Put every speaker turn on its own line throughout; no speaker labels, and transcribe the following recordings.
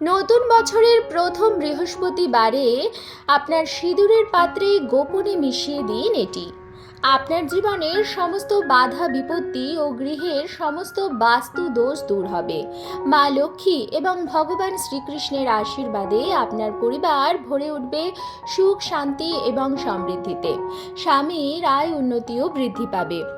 নতুন বছরের প্রথম বৃহস্পতিবারে আপনার সিঁদুরের পাত্রে গোপনে মিশিয়ে দিন এটি। আপনার জীবনের সমস্ত বাধা বিপত্তি ও গৃহের সমস্ত বাস্তু দোষ দূর হবে। মা লক্ষ্মী এবং ভগবান শ্রীকৃষ্ণের আশীর্বাদে আপনার পরিবার ভরে উঠবে সুখ, শান্তি এবং সমৃদ্ধিতে। স্বামীর আয় উন্নতিও বৃদ্ধি পাবে।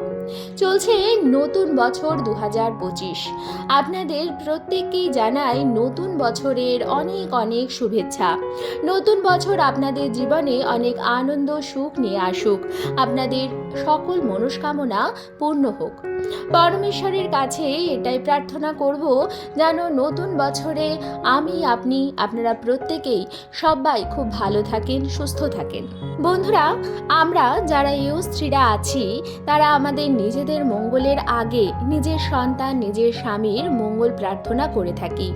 চলছে নতুন বছর দু হাজার পঁচিশ। আপনাদের প্রত্যেককেই জানাই নতুন বছরের অনেক অনেক শুভেচ্ছা। নতুন বছর আপনাদের জীবনে অনেক আনন্দ, সুখ নিয়ে আসুক। আপনাদের সকল মনস্কামনা পূর্ণ হোক। পরমেশ্বরের কাছে এটাই প্রার্থনা করব, যেন নতুন বছরে আমি, আপনি, আপনারা প্রত্যেকেই সবাই খুব ভালো থাকেন, সুস্থ থাকেন। বন্ধুরা, আমরা যারা ইউ স্ত্রীরা আছি, তারা আমাদের নিজেদের মঙ্গলের আগে নিজের সন্তান, নিজের স্বামীর মঙ্গল প্রার্থনা করে থাকি।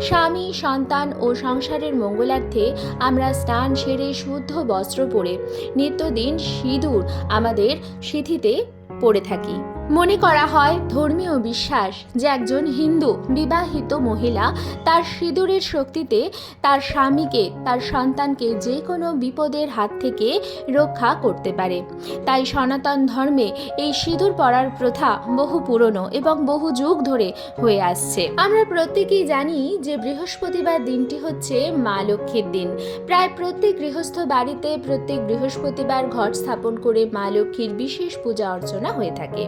স্বামী, সন্তান ও সংসারের মঙ্গলার্থে আমরা স্নান সেরে শুদ্ধ বস্ত্র পরে নিত্যদিন সিঁদুর আমাদের সিথিতে পড়ে থাকি। মনে করা হয় ধর্মীয় বিশ্বাস যে একজন হিন্দু বিবাহিত মহিলা তার সিঁদুরের শক্তিতে তার স্বামীকে, তার সন্তানকে যে কোনো বিপদের হাত থেকে রক্ষা করতে পারে। তাই সনাতন ধর্মে এই সিঁদুর পরার প্রথা বহু পুরনো এবং বহু যুগ ধরে হয়ে আসছে। আমরা প্রত্যেকেই জানি যে বৃহস্পতিবার দিনটি হচ্ছে মা লক্ষ্মীর দিন। প্রায় প্রত্যেক গৃহস্থ বাড়িতে প্রত্যেক বৃহস্পতিবার ঘট স্থাপন করে মা লক্ষ্মীর বিশেষ পূজা অর্চনা হয়ে থাকে।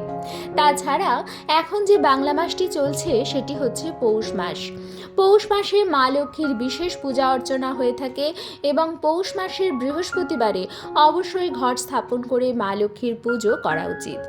তাছাড়া এখন যে বাংলা মাসটি চলছে, সেটি হচ্ছে পৌষ মাস। পৌষ মাসে মা লক্ষ্মীর বিশেষ পূজা অর্চনা হয়ে থাকে এবং পৌষ মাসের বৃহস্পতিবারে অবশ্যই ঘট স্থাপন করে মা লক্ষ্মীর পুজো করা উচিত।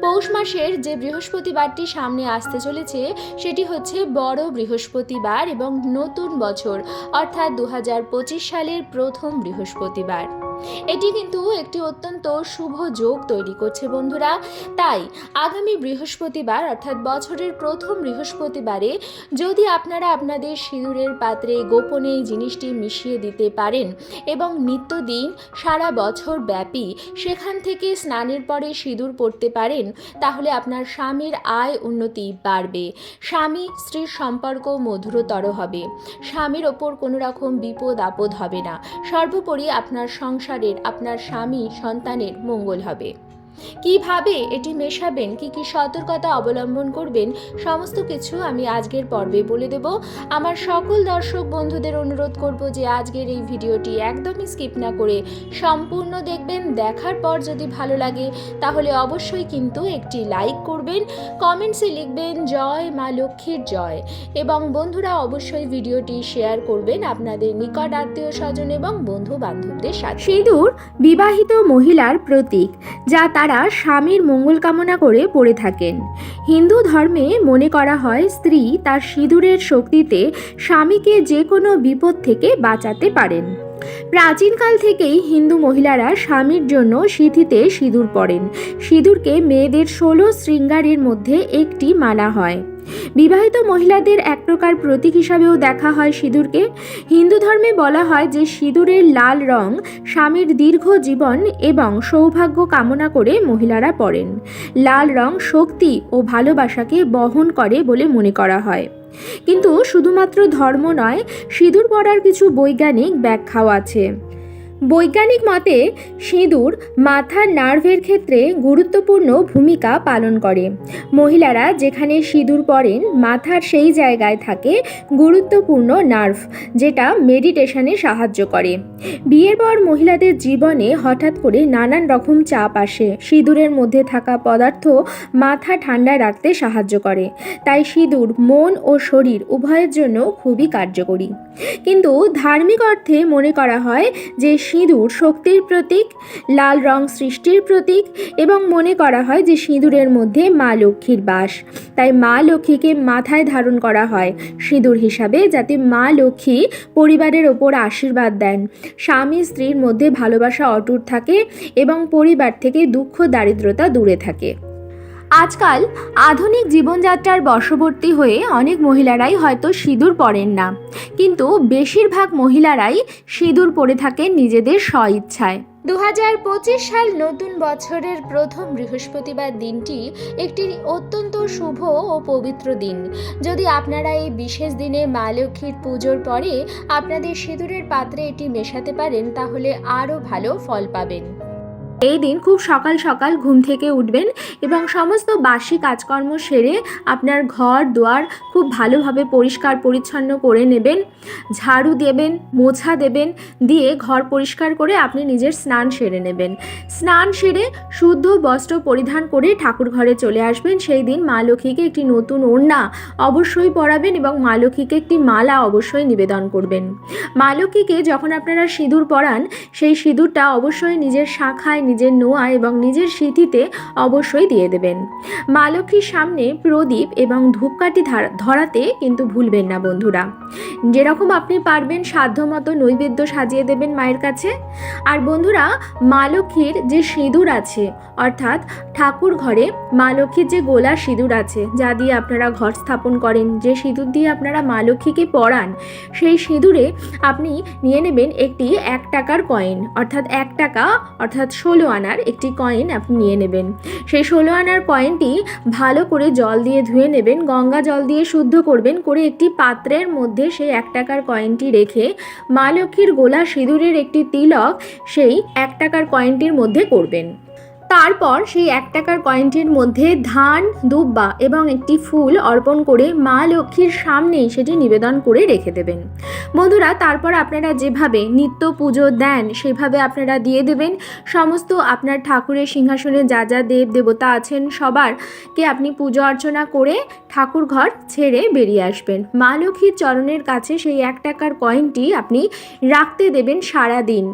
পৌষ মাসের যে বৃহস্পতিবারটি সামনে আসতে চলেছে, সেটি হচ্ছে বড় বৃহস্পতিবার এবং নতুন বছর, অর্থাৎ দু হাজার পঁচিশ সালের প্রথম বৃহস্পতিবার। এটি কিন্তু একটি অত্যন্ত শুভ যোগ তৈরি করছে, বন্ধুরা। তাই আগামী বৃহস্পতিবার, অর্থাৎ বছরের প্রথম বৃহস্পতিবারে, যদি আপনারা আপনাদের সিঁদুরের পাত্রে গোপনে এই জিনিসটি মিশিয়ে দিতে পারেন এবং নিত্যদিন, সারা বছর ব্যাপী সেখান থেকে স্নানের পরে সিঁদুর পড়তে পারেন, তাহলে আপনার স্বামীর আয় উন্নতি বাড়বে। স্বামী স্ত্রীর সম্পর্ক মধুরতর হবে। স্বামীর ওপর কোনো রকম বিপদ আপদ হবে না। সর্বোপরি আপনার সংসারের আপনার স্বামী সন্তানের মঙ্গল হবে। কীভাবে এটি মেশাবেন? কি কি সতর্কতা অবলম্বন করবেন? সমস্ত কিছু আমি আজকের পর্বে বলে দেব। আমার সকল দর্শক বন্ধুদের অনুরোধ করব যে আজকের এই ভিডিওটি একদমই স্কিপ না করে সম্পূর্ণ দেখবেন। দেখার পর যদি ভালো লাগে, তাহলে অবশ্যই কিন্তু একটি লাইক করবেন, কমেন্টসে লিখবেন, জয় মা লক্ষ্মীর জয়। এবং বন্ধুরা অবশ্যই ভিডিওটি শেয়ার করবেন আপনাদের নিকট আত্মীয় স্বজন এবং বন্ধু বান্ধবদের সাথে। সিঁদুর বিবাহিত মহিলার প্রতীক, যা তারা স্বামীর মঙ্গল কামনা করে পড়ে থাকেন। হিন্দু ধর্মে মনে করা হয় স্ত্রী তার সিঁদুরের শক্তিতে স্বামীকে যে কোনো বিপদ থেকে বাঁচাতে পারেন। প্রাচীনকাল থেকেই হিন্দু মহিলারা স্বামীর জন্য সিঁথিতে সিঁদুর পরেন। সিঁদুরকে মেয়েদের ষোলো শৃঙ্গারের মধ্যে একটি মানা হয়। বিবাহিত মহিলাদের এক প্রকার প্রতীক হিসাবেও দেখা হয় সিঁদুরকে। হিন্দু ধর্মে বলা হয় যে সিঁদুরের লাল রং স্বামীর দীর্ঘ জীবন এবং সৌভাগ্য কামনা করে মহিলারা পরেন। লাল রং শক্তি ও ভালোবাসাকে বহন করে বলে মনে করা হয়। কিন্তু শুধুমাত্র ধর্ম নয় সিঁদুর পড়ার কিছু বৈজ্ঞানিক ব্যাখ্যাও আছে। বৈজ্ঞানিক মতে, সিঁদুর মাথার নার্ভের ক্ষেত্রে গুরুত্বপূর্ণ ভূমিকা পালন করে। মহিলারা যেখানে সিঁদুর পরেন, মাথার সেই জায়গায় থাকে গুরুত্বপূর্ণ নার্ভ, যেটা মেডিটেশনে সাহায্য করে। বিয়ের পর মহিলাদের জীবনে হঠাৎ করে নানান রকম চাপ আসে। সিঁদুরের মধ্যে থাকা পদার্থ মাথা ঠান্ডা রাখতে সাহায্য করে। তাই সিঁদুর মন ও শরীর উভয়ের জন্য খুবই কার্যকরী। কিন্তু ধার্মিক অর্থে মনে করা হয় যে সিঁদুর শক্তির প্রতীক, লাল রং সৃষ্টির প্রতীক এবং মনে করা হয় যে সিঁদুরের মধ্যে মা লক্ষ্মীর বাস। তাই মা লক্ষ্মীকে মাথায় ধারণ করা হয় সিঁদুর হিসাবে যাতে মা লক্ষ্মী পরিবারের ওপর আশীর্বাদ দেন। স্বামী স্ত্রীর মধ্যে ভালোবাসা অটুট থাকে এবং পরিবার থেকে দুঃখ, দারিদ্রতা দূরে থাকে। আজকাল আধুনিক জীবনযাত্রার বশবর্তী হয়ে অনেক মহিলারাই হয়তো সিঁদুর পরেন না। কিন্তু বেশিরভাগ মহিলারাই সিঁদুর পরে থাকেন নিজেদের স্বইচ্ছায়। দু হাজার পঁচিশ সাল নতুন বছরের প্রথম বৃহস্পতিবার দিনটি একটি অত্যন্ত শুভ ও পবিত্র দিন। যদি আপনারা এই বিশেষ দিনে মা লক্ষ্মীর পুজোর পরে আপনাদের সিঁদুরের পাত্রে এটি মেশাতে পারেন, তাহলে আরও ভালো ফল পাবেন। এই দিন খুব সকাল সকাল ঘুম থেকে উঠবেন এবং সমস্ত বাসি কাজকর্ম সেরে আপনার ঘর, দুয়ার খুব ভালোভাবে পরিষ্কার পরিচ্ছন্ন করে নেবেন। ঝাড়ু দেবেন, মোছা দেবেন, দিয়ে ঘর পরিষ্কার করে আপনি নিজের স্নান সেরে নেবেন। স্নান সেরে শুদ্ধ বস্ত্র পরিধান করে ঠাকুর ঘরে চলে আসবেন। সেই দিন মা লক্ষ্মীকে একটি নতুন ওড়না অবশ্যই পরাবেন এবং মা লক্ষ্মীকে একটি মালা অবশ্যই নিবেদন করবেন। মা লক্ষ্মীকে যখন আপনারা সিঁদুর পরান, সেই সিঁদুরটা অবশ্যই নিজের শাখায় নিজের নোয়া এবং নিজের সিঁথিতে অবশ্যই দিয়ে দেবেন। মা লক্ষ্মীর সামনে প্রদীপ এবং ধূপকাঠি ধার- ধরাতে কিন্তু ভুলবেন না বন্ধুরা। যেরকম আপনি পারবেন সাধ্যমতো নৈবেদ্য সাজিয়ে দেবেন মায়ের কাছে। আর বন্ধুরা মা লক্ষ্মীর যে সিঁদুর আছে, অর্থাৎ ঠাকুর ঘরে মা লক্ষ্মীর যে গোলা সিঁদুর আছে, যা দিয়ে আপনারা ঘর স্থাপন করেন, যে সিঁদুর দিয়ে আপনারা মা লক্ষ্মীকে পরান সেই সিঁদুরে আপনি নিয়ে নেবেন একটি এক টাকার কয়েন অর্থাৎ এক টাকা, অর্থাৎ ষোলো আনার একটি কয়েন আপনি নিয়ে নেবেন। সেই ষোলো আনার কয়েনটি ভালো করে জল দিয়ে ধুয়ে নেবেন, গঙ্গা জল দিয়ে শুদ্ধ করবেন, করে একটি পাত্রের মধ্যে সেই এক টাকার কয়েনটি রেখে মা লক্ষ্মীর গোলা সিঁদুরের একটি তিলক সেই এক টাকার কয়েনটির মধ্যে করবেন। তারপর সেই এক টাকার কয়েনটির মধ্যে ধান, দুব্বা এবং একটি ফুল অর্পণ করে মা লক্ষ্মীর সামনেই সেটি নিবেদন করে রেখে দেবেন। বন্ধুরা, তারপর আপনারা যেভাবে নিত্য পুজো দেন, সেভাবে আপনারা দিয়ে দেবেন। সমস্ত আপনার ঠাকুরের সিংহাসনে যা যা দেব দেবতা আছেন, সবারকে আপনি পুজো অর্চনা করে ঠাকুর ঘর ছেড়ে বেরিয়ে আসবেন। মা লক্ষ্মীর চরণের কাছে সেই এক টাকার কয়েনটি আপনি রাখতে দেবেন সারা দিন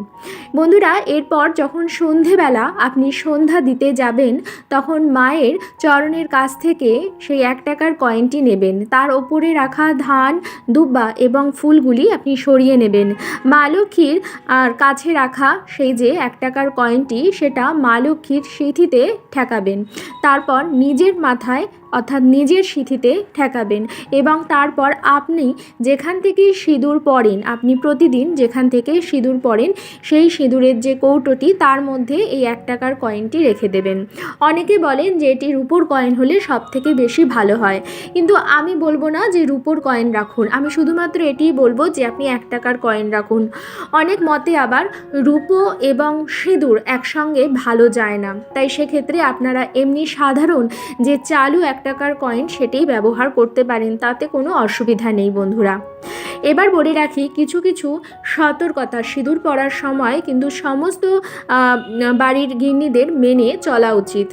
বন্ধুরা, এরপর যখন সন্ধেবেলা আপনি সন্ধ্যা দিতে যাবেন, তখন মায়ের চরণের কাছ থেকে সেই এক টাকার কয়েনটি নেবেন। তার ওপরে রাখা ধান, দুব্বা এবং ফুলগুলি আপনি সরিয়ে নেবেন। মা লক্ষ্মীর আর কাছে রাখা সেই যে এক টাকার কয়েনটি সেটা মা লক্ষ্মীর সিঁথিতে ঠেকাবেন। তারপর নিজের মাথায় অর্থাৎ নিজের সিঁথিতে ঠেকাবেন এবং তারপর আপনি যেখান থেকে সিঁদুর পরেন আপনি প্রতিদিন যেখান থেকে সিঁদুর পরেন সেই সিঁদুরের যে কৌটোটি, তার মধ্যে এই এক টাকার কয়েনটি রেখে দেবেন। অনেকে বলেন যে এটি রূপোর কয়েন হলে সব থেকে বেশি ভালো হয়। কিন্তু আমি বলব না যে রূপোর কয়েন রাখুন। আমি শুধুমাত্র এটিই বলব যে আপনি এক টাকার কয়েন রাখুন। অনেক মতে আবার রূপো এবং সিঁদুর একসঙ্গে ভালো যায় না। তাই সেক্ষেত্রে আপনারা এমনি সাধারণ যে চালু এক টাকার কয়েন সেটাই ব্যবহার করতে পারেন, তাতে কোনো অসুবিধা নেই বন্ধুরা। এবার বলে রাখি, কিছু কিছু সতর্কতা সিঁদুর পড়ার সময় কিন্তু সমস্ত বাড়ির গিন্নিদের মেনে চলা উচিত।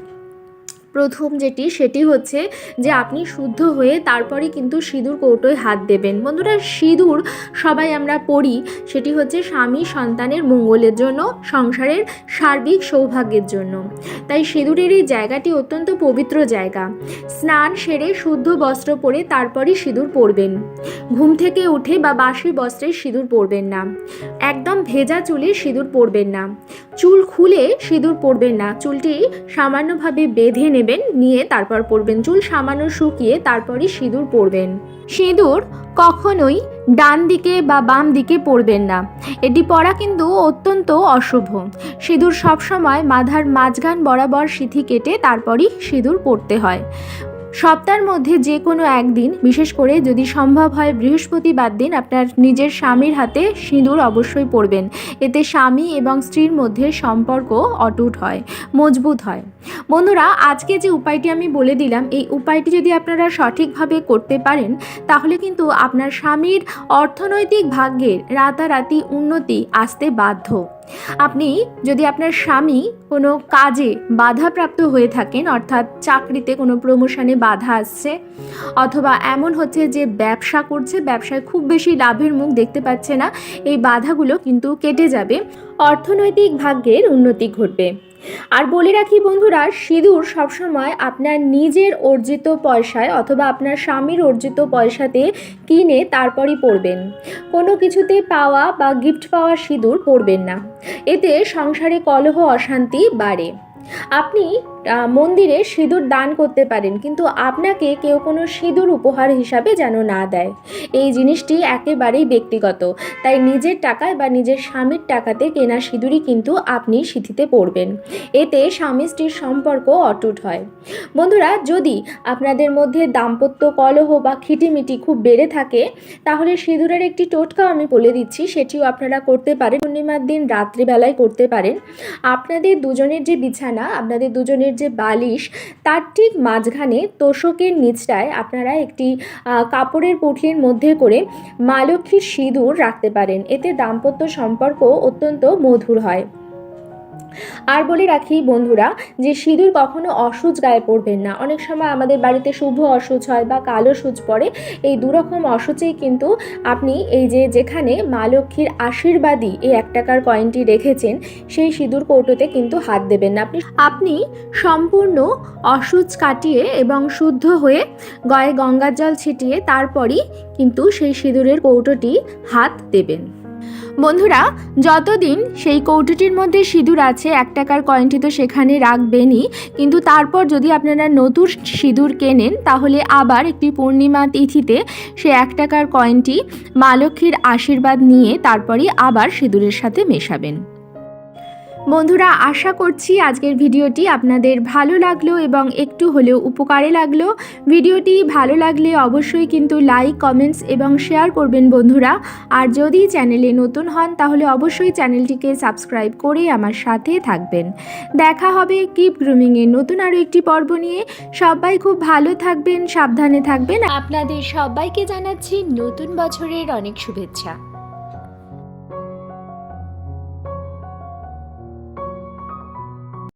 প্রথম যেটি, সেটি হচ্ছে যে আপনি শুদ্ধ হয়ে তারপরে কিন্তু সিঁদুর কৌটোয় হাত দেবেন। বন্ধুরা, সিঁদুর সবাই আমরা পড়ি, সেটি হচ্ছে স্বামী সন্তানের মঙ্গলের জন্য, সংসারের সার্বিক সৌভাগ্যের জন্য। তাই সিঁদুরের এই জায়গাটি অত্যন্ত পবিত্র জায়গা। স্নান সেরে শুদ্ধ বস্ত্র পরে তারপরই সিঁদুর পরবেন। ঘুম থেকে উঠে বা বাসি বস্ত্রে সিঁদুর পরবেন না। একদম ভেজা চুলে সিঁদুর পরবেন না। চুল খুলে সিঁদুর পরবেন না। চুলটি সামান্যভাবে বেঁধে নেবেন, নিয়ে তারপর পরবেন, চুল সামান্য শুকিয়ে তারপরই সিঁদুর পরবেন। সিঁদুর কখনোই ডান দিকে বা বাম দিকে পরবেন না। এটি পরা কিন্তু অত্যন্ত অশুভ। সিঁদুর সবসময় মাথার মাঝখান বরাবর সিঁথি কেটে তারপরই সিঁদুর পরতে হয়। সপ্তাহের মধ্যে যে কোনো একদিন, বিশেষ করে যদি সম্ভব হয় বৃহস্পতিবার দিন, আপনার নিজের স্বামীর হাতে সিঁদুর অবশ্যই পরবেন। এতে স্বামী এবং স্ত্রীর মধ্যে সম্পর্ক অটুট হয়, মজবুত হয়। বন্ধুরা, আজকে যে উপায়টি আমি বলে দিলাম, এই উপায়টি যদি আপনারা সঠিকভাবে করতে পারেন, তাহলে কিন্তু আপনার স্বামীর অর্থনৈতিক ভাগ্যের রাতারাতি উন্নতি আসতে বাধ্য। আপনি যদি আপনার স্বামী কোনো কাজে বাধাপ্রাপ্ত হয়ে থাকেন, অর্থাৎ চাকরিতে কোনো প্রমোশনে বাধা আসছে, অথবা এমন হচ্ছে যে ব্যবসা করছে, ব্যবসায় খুব বেশি লাভের মুখ দেখতে পাচ্ছে না, এই বাধাগুলো কিন্তু কেটে যাবে। অর্থনৈতিক ভাগ্যের উন্নতি ঘটবে। আর বলে রাখি বন্ধুরা, সিঁদুর সবসময় আপনার নিজের অর্জিত পয়সায় অথবা আপনার স্বামীর অর্জিত পয়সাতে কিনে তারপরই পরবেন কোনো কিছুতে পাওয়া বা গিফট পাওয়া সিঁদুর পরবেন না। এতে সংসারে কলহ, অশান্তি বাড়ে। আপনি মন্দিরে সিঁদুর দান করতে পারেন, কিন্তু আপনাকে কেউ কোনো সিঁদুর উপহার হিসাবে যেন না দেয়। এই জিনিসটি একেবারেই ব্যক্তিগত, তাই নিজের টাকায় বা নিজের স্বামীর টাকাতে কেনা সিঁদুরই কিন্তু আপনি সিঁথিতে পড়বেন। এতে স্বামী স্ত্রীর সম্পর্ক অটুট হয়। বন্ধুরা, যদি আপনাদের মধ্যে দাম্পত্য কলহ বা খিটিমিটি খুব বেড়ে থাকে, তাহলে সিঁদুরের একটি টোটকাও আমি বলে দিচ্ছি, সেটিও আপনারা করতে পারেন। পূর্ণিমার দিন, রাত্রিবেলায় করতে পারেন। আপনাদের দুজনের যে বিছানা, আপনাদের দুজনের যে বালিশ, তার ঠিক মাঝখানে তোষকের নিচটায় আপনারা একটি কাপড়ের পুঁটলির মধ্যে করে মা লক্ষ্মীর সিঁদুর রাখতে পারেন। এতে দাম্পত্য সম্পর্ক অত্যন্ত মধুর হয়। আর বলে রাখি বন্ধুরা যে সিঁদুর কখনো অসুচ গায়ে পড়বেন না। অনেক সময় আমাদের বাড়িতে শুভ অসুচ হয় বা কালো সুচ পড়ে, এই দুরকম অসুচেই কিন্তু আপনি এই যে যেখানে মা লক্ষ্মীর আশীর্বাদী এই এক টাকার কয়েনটি রেখেছেন, সেই সিঁদুর কৌটোতে কিন্তু হাত দেবেন না। আপনি আপনি সম্পূর্ণ অসুচ কাটিয়ে এবং শুদ্ধ হয়ে গয়ে গঙ্গার জল ছিটিয়ে তারপরই কিন্তু সেই সিঁদুরের কৌটোটি হাত দেবেন। বন্ধুরা, যতদিন সেই কৌটোটির মধ্যে সিঁদুর আছে এক টাকার কয়েনটি তো সেখানে রাখবেনই, কিন্তু তারপর যদি আপনারা নতুন সিঁদুর কেনেন, তাহলে আবার একটি পূর্ণিমা তিথিতে সে এক টাকার কয়েনটি মা লক্ষ্মীর আশীর্বাদ নিয়ে তারপরই আবার সিঁদুরের সাথে মেশাবেন। বন্ধুরা, আশা করছি আজকের ভিডিওটি আপনাদের ভালো লাগল এবং একটু হলেও উপকারে লাগল। ভিডিওটি ভালো লাগলে অবশ্যই কিন্তু লাইক, কমেন্টস এবং শেয়ার করবেন বন্ধুরা। আর যদি চ্যানেলে নতুন হন, তাহলে অবশ্যই চ্যানেলটিকে সাবস্ক্রাইব করে আমার সাথে থাকবেন। দেখা হবে কিপ গ্রুমিংয়ের নতুন আরও একটি পর্ব নিয়ে। সবাই খুব ভালো থাকবেন, সাবধানে থাকবেন। আপনাদের সবাইকে জানাচ্ছি নতুন বছরের অনেক শুভেচ্ছা।